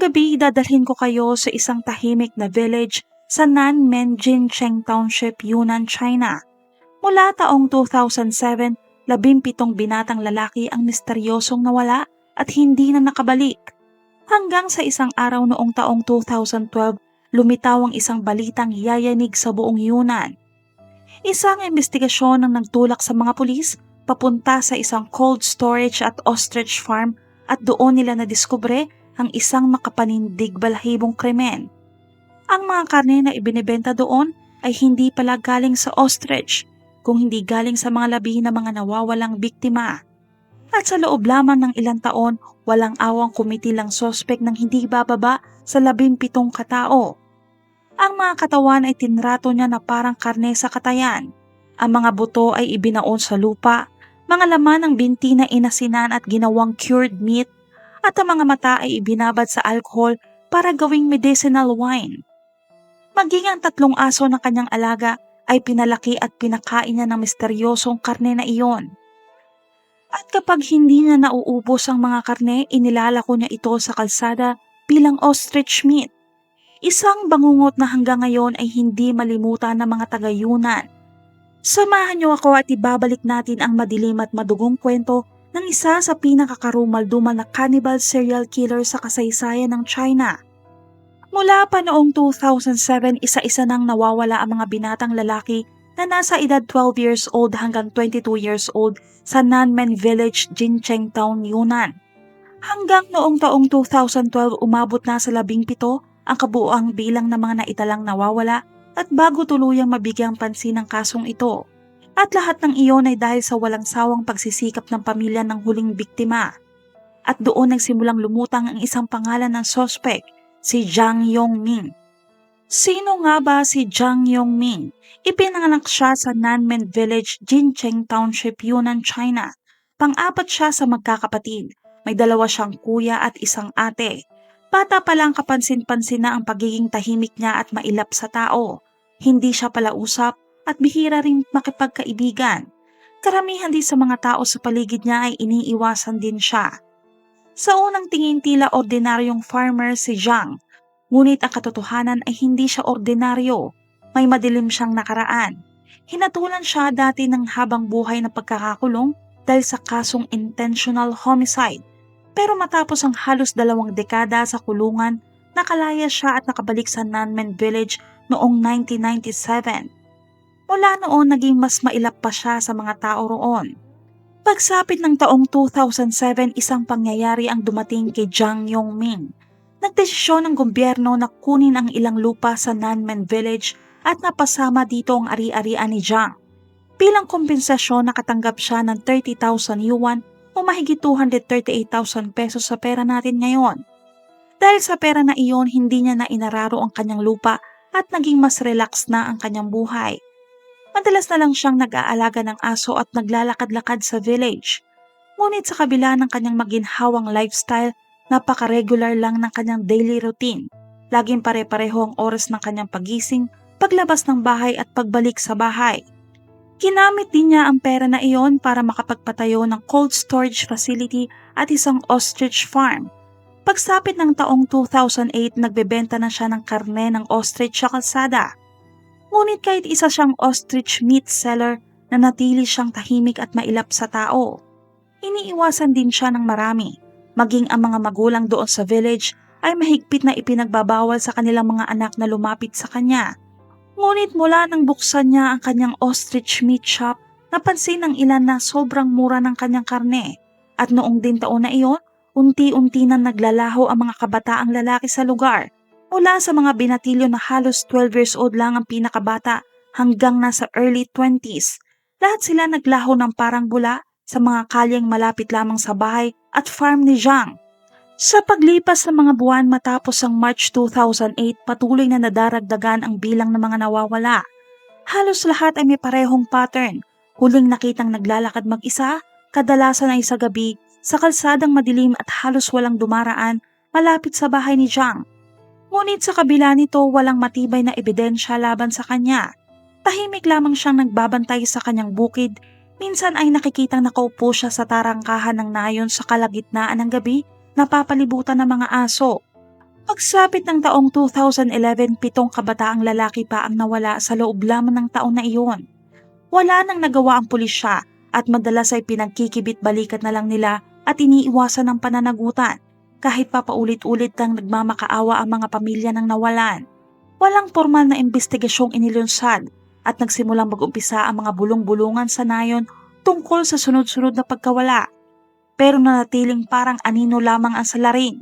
gabi dadalhin ko kayo sa isang tahimik na village sa Nanmenjin Cheng Township, Yunnan, China. Mula taong 2007, labimpitong binatang lalaki ang misteryosong nawala at hindi na nakabalik. Hanggang sa isang araw noong taong 2012, lumitaw ang isang balitang yayanig sa buong Yunnan. Isang investigasyon ang nagtulak sa mga pulis papunta sa isang cold storage at ostrich farm at doon nila nadiskubre ang isang makapanindig balahibong krimen. Ang mga karne na ibinebenta doon ay hindi pala galing sa ostrich, kung hindi galing sa mga labi na mga nawawalang biktima. At sa loob lamang ng ilang taon, walang awang kumitilang sospek ng hindi bababa sa labimpitong katao. Ang mga katawan ay tinrato niya na parang karne sa katayan. Ang mga buto ay ibinaon sa lupa, mga laman ng binti na inasinan at ginawang cured meat, at ang mga mata ay ibinabad sa alcohol para gawing medicinal wine. Maging ang tatlong aso ng kanyang alaga ay pinalaki at pinakain niya ng misteryosong karne na iyon. At kapag hindi niya nauubos ang mga karne, inilalako niya ito sa kalsada bilang ostrich meat. Isang bangungot na hanggang ngayon ay hindi malimutan ng mga taga-Yunan. Samahan niyo ako at ibabalik natin ang madilim at madugong kwento ng isa sa pinakakarumal-dumal na cannibal serial killer sa kasaysayan ng China. Mula pa noong 2007, isa-isa nang nawawala ang mga binatang lalaki na nasa edad 12 years old hanggang 22 years old sa Nanmen Village, Jincheng Town, Yunnan. Hanggang noong taong 2012 umabot na sa labing pito ang kabuoang bilang ng mga naitalang nawawala at bago tuluyang mabigyang pansin ang kasong ito. At lahat ng iyon ay dahil sa walang sawang pagsisikap ng pamilya ng huling biktima. At doon nagsimulang lumutang ang isang pangalan ng sospek, si Jiang Yongming. Sino nga ba si Jiang Yongming? Ipinanganak siya sa Nanmen Village, Jincheng Township, Yunnan, China. Pang-apat siya sa magkakapatid. May dalawa siyang kuya at isang ate. Bata pa lang kapansin-pansin na ang pagiging tahimik niya at mailap sa tao. Hindi siya palausap at bihira rin makipagkaibigan. Karamihan din sa mga tao sa paligid niya ay iniiwasan din siya. Sa unang tingin tila ordinaryong farmer si Zhang, ngunit ang katotohanan ay hindi siya ordinaryo. May madilim siyang nakaraan. Hinatulan siya dati ng habang buhay na pagkakakulong dahil sa kasong intentional homicide. Pero matapos ang halos dalawang dekada sa kulungan, nakalaya siya at nakabalik sa Nanmen Village noong 1997. Mula noon naging mas mailap pa siya sa mga tao roon. Pagsapit ng taong 2007, isang pangyayari ang dumating kay Jiang Yongming. Nagdesisyon ng gobyerno na kunin ang ilang lupa sa Nanmen Village at napasama dito ang ari-arian ni Jiang. Bilang kompensasyon nakatanggap siya ng 30,000 yuan o mahigit 238,000 pesos sa pera natin ngayon. Dahil sa pera na iyon, hindi niya na inararo ang kanyang lupa at naging mas relax na ang kanyang buhay. Madalas na lang siyang nag-aalaga ng aso at naglalakad-lakad sa village. Ngunit sa kabila ng kanyang maginhawang lifestyle, napaka-regular lang ng kanyang daily routine. Laging pare-pareho ang oras ng kanyang pagising, paglabas ng bahay at pagbalik sa bahay. Ginamit din niya ang pera na iyon para makapagpatayo ng cold storage facility at isang ostrich farm. Pagsapit ng taong 2008, nagbebenta na siya ng karne ng ostrich sa kalsada. Ngunit kahit isa siyang ostrich meat seller, na natili siyang tahimik at mailap sa tao. Iniiwasan din siya ng marami, maging ang mga magulang doon sa village ay mahigpit na ipinagbabawal sa kanilang mga anak na lumapit sa kanya. Ngunit mula nang buksan niya ang kanyang ostrich meat shop, napansin ng ilan na sobrang mura ng kanyang karne. At noong din taon na iyon, unti-unti na naglalaho ang mga kabataang lalaki sa lugar Mula sa mga binatilyo na halos 12 years old lang ang pinakabata hanggang nasa early 20s, lahat sila naglaho ng parang bula sa mga kalyeng malapit lamang sa bahay at farm ni Zhang. Sa paglipas ng mga buwan matapos ang March 2008, patuloy na nadaragdagan ang bilang ng mga nawawala. Halos lahat ay may parehong pattern. Huling nakitang naglalakad mag-isa, kadalasan ay sa gabi, sa kalsadang madilim at halos walang dumaraan malapit sa bahay ni Zhang. Ngunit sa kabila nito walang matibay na ebidensya laban sa kanya. Tahimik lamang siyang nagbabantay sa kanyang bukid. Minsan ay nakikitang nakaupo siya sa tarangkahan ng nayon sa kalagitnaan ng gabi, napapalibutan ng mga aso. Pagsapit ng taong 2011, pitong kabataang lalaki pa ang nawala sa loob lamang ng taon na iyon. Wala nang nagawa ang pulisya at madalas ay pinagkikibit balikat na lang nila at iniiwasan ng pananagutan kahit pa paulit-ulit nang nagmamakaawa ang mga pamilya ng nawalan. Walang formal na investigasyong inilunsad at nagsimulang mag-umpisa ang mga bulong-bulungan sa nayon tungkol sa sunod-sunod na pagkawala. Pero nanatiling parang anino lamang ang salarin.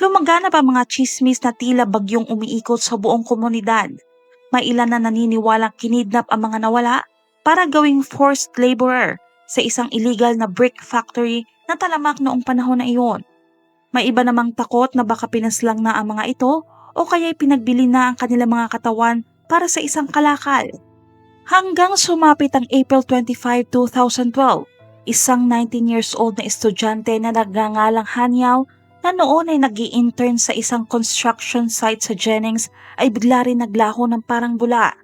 Lumaganap ang mga chismis na tila bagyong umiikot sa buong komunidad. May ilan na naniniwalang kinidnap ang mga nawala para gawing forced laborer sa isang illegal na brick factory na talamak noong panahon na iyon. May iba namang takot na baka pinaslang na ang mga ito o kaya'y pinagbili na ang kanilang mga katawan para sa isang kalakal. Hanggang sumapit ang April 25, 2012, isang 19 years old na estudyante na nagngangalang Hanyaw na noon ay nag intern sa isang construction site sa Jennings ay bigla rin naglaho ng parang bula.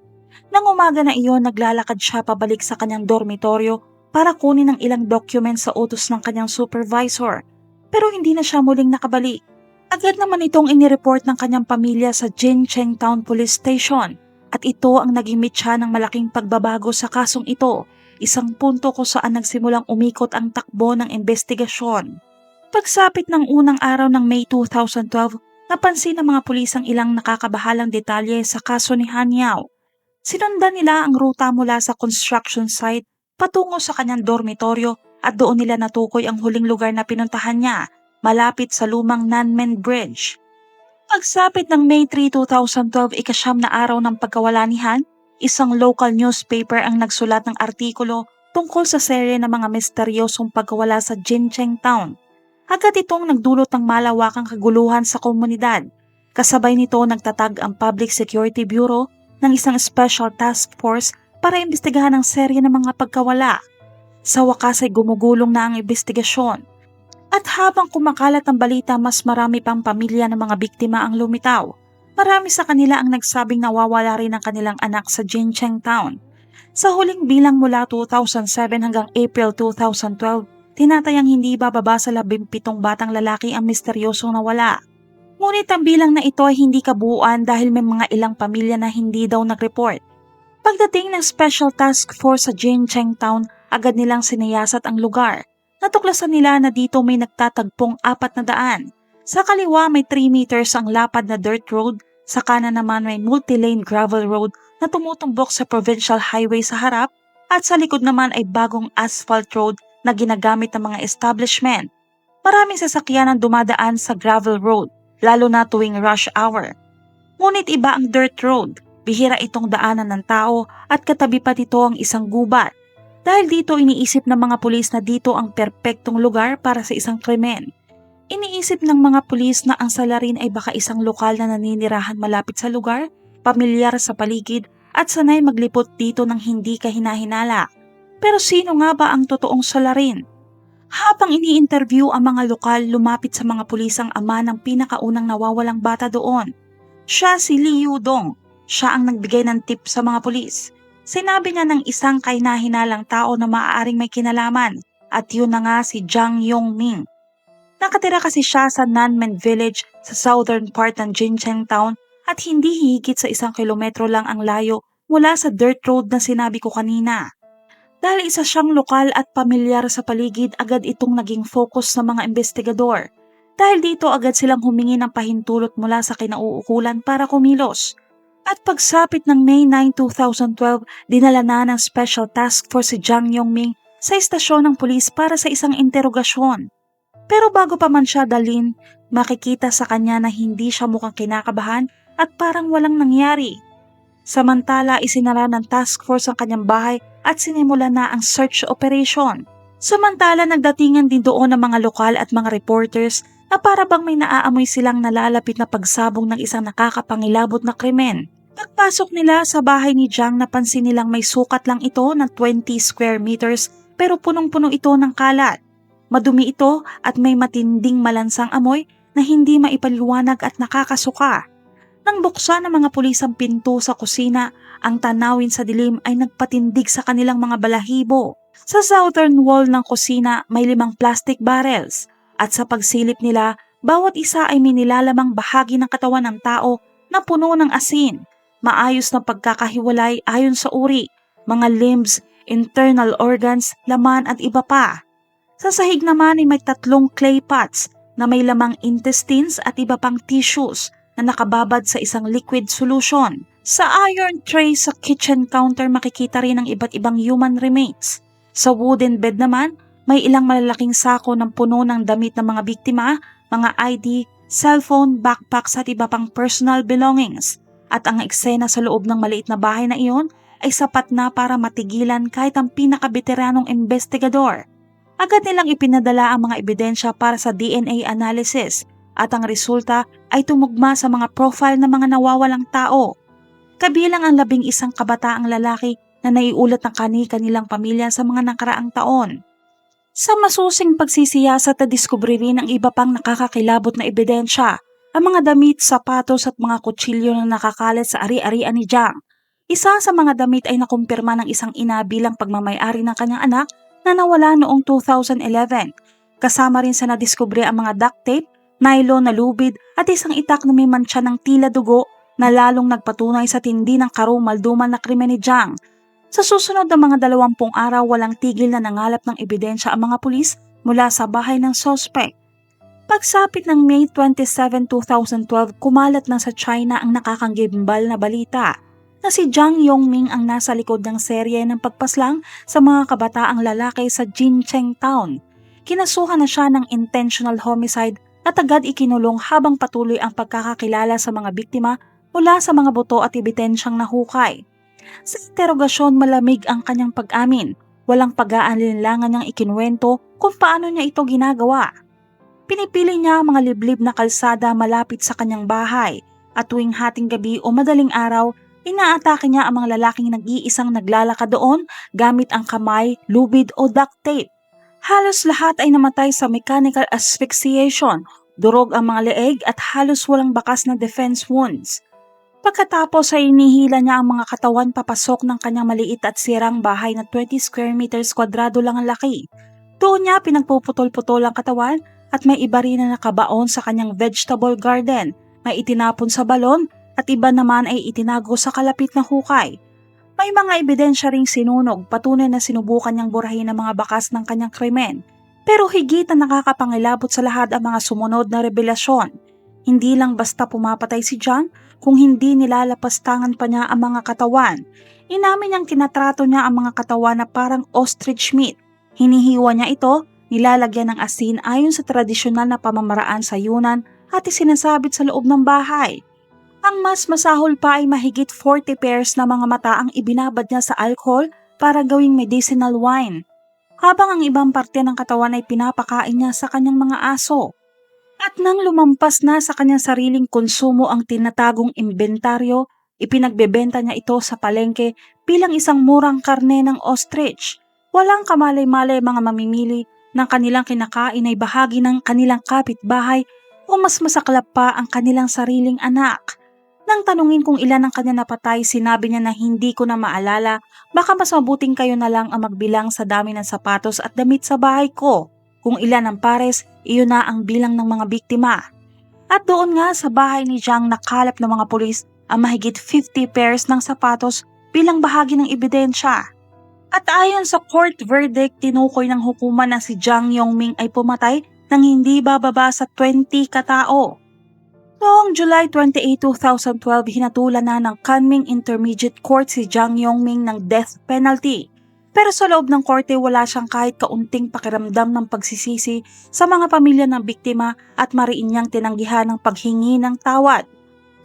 Nang umaga na iyon, naglalakad siya pabalik sa kanyang dormitoryo para kunin ang ilang documents sa utos ng kanyang supervisor. Pero hindi na siya muling nakabalik. Agad naman itong inireport ng kanyang pamilya sa Jincheng Town Police Station at ito ang naging mitya ng malaking pagbabago sa kasong ito, isang punto kung saan nagsimulang umikot ang takbo ng investigasyon. Pagsapit ng unang araw ng May 2012, napansin ng mga pulis ang ilang nakakabahalang detalye sa kaso ni Hanyao. Sinundan nila ang ruta mula sa construction site patungo sa kanyang dormitoryo at doon nila natukoy ang huling lugar na pinuntahan niya, malapit sa lumang Nanmen Bridge. Pagsapit ng May 3, 2012, ikasyam na araw ng pagkawala ni Han, isang local newspaper ang nagsulat ng artikulo tungkol sa serye ng mga misteryosong pagkawala sa Jincheng Town. Agad itong nagdulot ng malawakang kaguluhan sa komunidad. Kasabay nito nagtatag ang Public Security Bureau ng isang special task force para imbestigahan ang serye ng mga pagkawala. Sa wakas ay gumugulong na ang investigasyon. At habang kumakalat ang balita, mas marami pang pamilya ng mga biktima ang lumitaw. Marami sa kanila ang nagsabing nawawala rin ang kanilang anak sa Jincheng Town. Sa huling bilang mula 2007 hanggang April 2012, tinatayang hindi bababa sa 17 batang lalaki ang misteryosong nawala. Ngunit ang bilang na ito ay hindi kabuuan dahil may mga ilang pamilya na hindi daw nag-report. Pagdating ng Special Task Force sa Jincheng Town, agad nilang sinayasat ang lugar. Natuklasan nila na dito may nagtatagpong apat na daan. Sa kaliwa may 3 meters ang lapad na dirt road, sa kanan naman may multi-lane gravel road na tumutumbok sa provincial highway sa harap at sa likod naman ay bagong asphalt road na ginagamit ng mga establishment. Maraming sasakyan ang dumadaan sa gravel road, lalo na tuwing rush hour. Ngunit iba ang dirt road, bihira itong daanan ng tao at katabi pa nito ang isang gubat. Dahil dito iniisip ng mga pulis na dito ang perpektong lugar para sa isang krimen. Iniisip ng mga pulis na ang salarin ay baka isang lokal na naninirahan malapit sa lugar, pamilyar sa paligid at sanay maglipot dito ng hindi kahinahinala. Pero sino nga ba ang totoong salarin? Habang ini-interview ang mga lokal, lumapit sa mga pulis ang ama ng pinakaunang nawawalang bata doon. Siya si Liu Dong. Siya ang nagbigay ng tip sa mga pulis. Sinabi niya ng isang kainahinalang tao na maaaring may kinalaman at yun na nga si Jiang Yongming. Nakatira kasi siya sa Nanmen Village sa southern part ng Jincheng Town at hindi hihigit sa isang kilometro lang ang layo mula sa dirt road na sinabi ko kanina. Dahil isa siyang lokal at pamilyar sa paligid, agad itong naging focus ng mga investigador. Dahil dito agad silang humingi ng pahintulot mula sa kinauukulan para kumilos. At pagsapit ng May 9, 2012, dinala na ng Special Task Force si Jiang Yongming sa istasyon ng pulis para sa isang interogasyon. Pero bago pa man siya dalin, makikita sa kanya na hindi siya mukhang kinakabahan at parang walang nangyari. Samantala, isinara ng task force ang kanyang bahay at sinimula na ang search operation. Samantala, nagdatingan din doon ang mga lokal at mga reporters na para bang may naaamoy silang nalalapit na pagsabong ng isang nakakapangilabot na krimen. Pagpasok nila sa bahay ni Jiang napansin nilang may sukat lang ito ng 20 square meters pero punong-puno ito ng kalat. Madumi ito at may matinding malansang amoy na hindi maipaliwanag at nakakasuka. Nang buksan ng mga pulis ang pinto sa kusina, ang tanawin sa dilim ay nagpatindig sa kanilang mga balahibo. Sa southern wall ng kusina may limang plastic barrels at sa pagsilip nila Bawat isa ay may nilalamang bahagi ng katawan ng tao na puno ng asin. Maayos na pagkakahiwalay ayon sa uri, mga limbs, internal organs, laman at iba pa. Sa sahig naman ay may tatlong clay pots na may lamang intestines at iba pang tissues na nakababad sa isang liquid solution. Sa iron tray sa kitchen counter makikita rin ang iba't ibang human remains. Sa wooden bed naman, may ilang malalaking sako ng puno ng damit ng mga biktima, mga ID, cellphone, backpacks at iba pang personal belongings. At ang eksena sa loob ng maliit na bahay na iyon ay sapat na para matigilan kahit ang pinakabeteranong investigador. Agad nilang ipinadala ang mga ebidensya para sa DNA analysis at ang resulta ay tumugma sa mga profile ng mga nawawalang tao. Kabilang ang labing isang kabataang lalaki na naiulat ng kani-kanilang pamilya sa mga nakaraang taon. Sa masusing pagsisiyasat na diskubre rin ang iba pang nakakakilabot na ebidensya, ang mga damit, sapatos at mga kutsilyo na nakakalat sa ari-arian ni Jiang. Isa sa mga damit ay nakumpirma ng isang ina bilang pagmamayari ng kanyang anak na nawala noong 2011. Kasama rin sa nadiskubre ang mga duct tape, nylon na lubid at isang itak na may mantsa ng tila dugo na lalong nagpatunay sa tindi ng karumalduman na krimen ni Jiang sa susunod na mga dalawampung araw walang tigil na nangalap ng ebidensya ang mga pulis mula sa bahay ng sospek. Pagsapit ng May 27, 2012, kumalat na sa China ang nakakanggimbal na balita na si Jiang Yongming ang nasa likod ng serye ng pagpaslang sa mga kabataang lalaki sa Jincheng Town. Kinasuhan na siya ng intentional homicide at agad ikinulong habang patuloy ang pagkakakilala sa mga biktima mula sa mga buto at ebidensyang nahukay. Sa interogasyon malamig ang kanyang pag-amin. Walang pag-aalinlangan niyang ikinuwento kung paano niya ito ginagawa. Pinipili niya ang mga liblib na kalsada malapit sa kanyang bahay at tuwing hating gabi o madaling araw, inaatake niya ang mga lalaking nag-iisang naglalakad doon gamit ang kamay, lubid o duct tape. Halos lahat ay namatay sa mechanical asphyxiation, durog ang mga leeg at halos walang bakas na defense wounds. Pagkatapos ay inihila niya ang mga katawan papasok ng kanyang maliit at sirang bahay na 20 square meters kwadrado lang ang laki. Doon niya pinagpuputol-putol ang katawan at may iba rin na nakabaon sa kanyang vegetable garden, may itinapon sa balon at iba naman ay itinago sa kalapit na hukay. May mga ebidensya ring sinunog patunay na sinubukan niyang burahin ang mga bakas ng kanyang krimen. Pero higit na nakakapangilabot sa lahat ang mga sumunod na revelasyon. Hindi lang basta pumapatay si John, kung hindi nilalapastangan pa niya ang mga katawan. Inamin niyang tinatrato niya ang mga katawan na parang ostrich meat. Hinihiwa niya ito, nilalagyan ng asin ayon sa tradisyonal na pamamaraan sa Yunan at isinasabit sa loob ng bahay. Ang mas masahol pa ay mahigit 40 pairs na mga mata ang ibinabad niya sa alcohol para gawing medicinal wine. Habang ang ibang parte ng katawan ay pinapakain niya sa kanyang mga aso. At nang lumampas na sa kanyang sariling konsumo ang tinatagong inventaryo, ipinagbebenta niya ito sa palengke bilang isang murang karne ng ostrich. Walang kamalay-malay mga mamimili ng kanilang kinakain ay bahagi ng kanilang kapitbahay o mas masaklap pa ang kanilang sariling anak. Nang tanungin kung ilan ang kanya napatay, sinabi niya na hindi ko na maalala, baka mas mabuting kayo na lang ang magbilang sa dami ng sapatos at damit sa bahay ko. Kung ilan ang pares, iyon na ang bilang ng mga biktima. At doon nga sa bahay ni Jiang nakalap ng mga pulis ang mahigit 50 pairs ng sapatos bilang bahagi ng ebidensya. At ayon sa court verdict, tinukoy ng hukuman na si Jiang Yongming ay pumatay nang hindi bababa sa 20 katao. Noong July 28, 2012, hinatulan na ng Kunming Intermediate Court si Jiang Yongming ng death penalty pero sa loob ng korte wala siyang kahit kaunting pakiramdam ng pagsisisi sa mga pamilya ng biktima at mariin niyang tinanggihan ng paghingi ng tawad.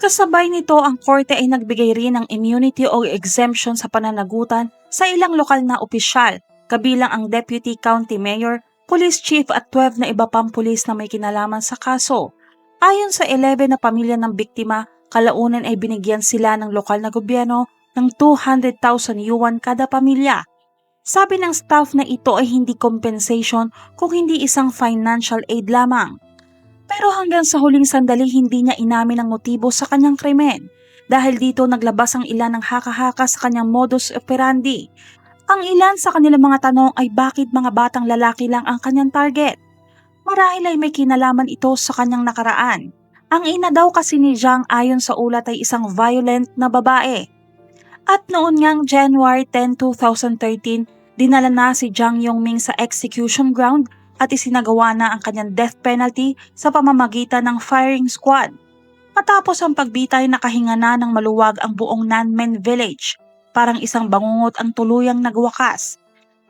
Kasabay nito ang korte ay nagbigay rin ng immunity o exemption sa pananagutan sa ilang lokal na opisyal, kabilang ang Deputy County Mayor, Police Chief at 12 na iba pang pulis na may kinalaman sa kaso. Ayon sa 11 na pamilya ng biktima, kalaunan ay binigyan sila ng lokal na gobyerno ng 200,000 yuan kada pamilya sabi ng staff na ito ay hindi compensation kung hindi isang financial aid lamang. Pero hanggang sa huling sandali hindi niya inamin ang motibo sa kanyang krimen dahil dito naglabas ang ilan ng haka-haka sa kanyang modus operandi. Ang ilan sa kanilang mga tanong ay bakit mga batang lalaki lang ang kanyang target. Marahil ay may kinalaman ito sa kanyang nakaraan. Ang ina daw kasi ni Jiang ayon sa ulat ay isang violent na babae. At noon ngang January 10, 2013, dinala na si Jiang Yongming sa execution ground at isinagawa na ang kanyang death penalty sa pamamagitan ng firing squad. Matapos ang pagbitay nakahinga na ng maluwag ang buong Nanmen village. Parang isang bangungot ang tuluyang nagwakas.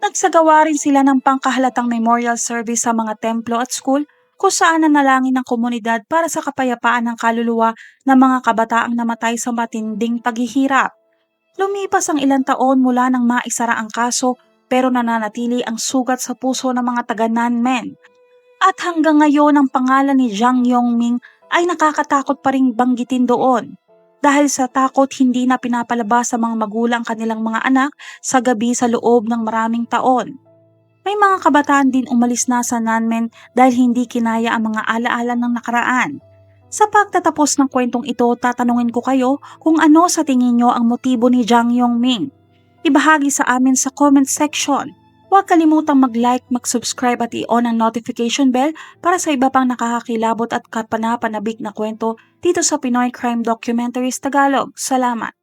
Nagsagawa rin sila ng pangkahalatang memorial service sa mga templo at school kung saan nanalangin ng komunidad para sa kapayapaan ng kaluluwa ng mga kabataang namatay sa matinding paghihirap. Lumipas ang ilang taon mula nang maisara ang kaso pero nananatili ang sugat sa puso ng mga taga Nanmen. At hanggang ngayon ang pangalan ni Jiang Yongming ay nakakatakot pa ring banggitin doon. Dahil sa takot hindi na pinapalabas sa mga magulang kanilang mga anak sa gabi sa loob ng maraming taon. May mga kabataan din umalis na sa Nanmen dahil hindi kinaya ang mga alaala ng nakaraan. Sa pagtatapos ng kwentong ito, tatanungin ko kayo kung ano sa tingin nyo ang motibo ni Jiang Yongming. Ibahagi sa amin sa comment section. Huwag kalimutang mag-like, mag-subscribe at i-on ang notification bell para sa iba pang nakakakilabot at kapanapanabik na kwento dito sa Pinoy Crime Documentaries Tagalog. Salamat!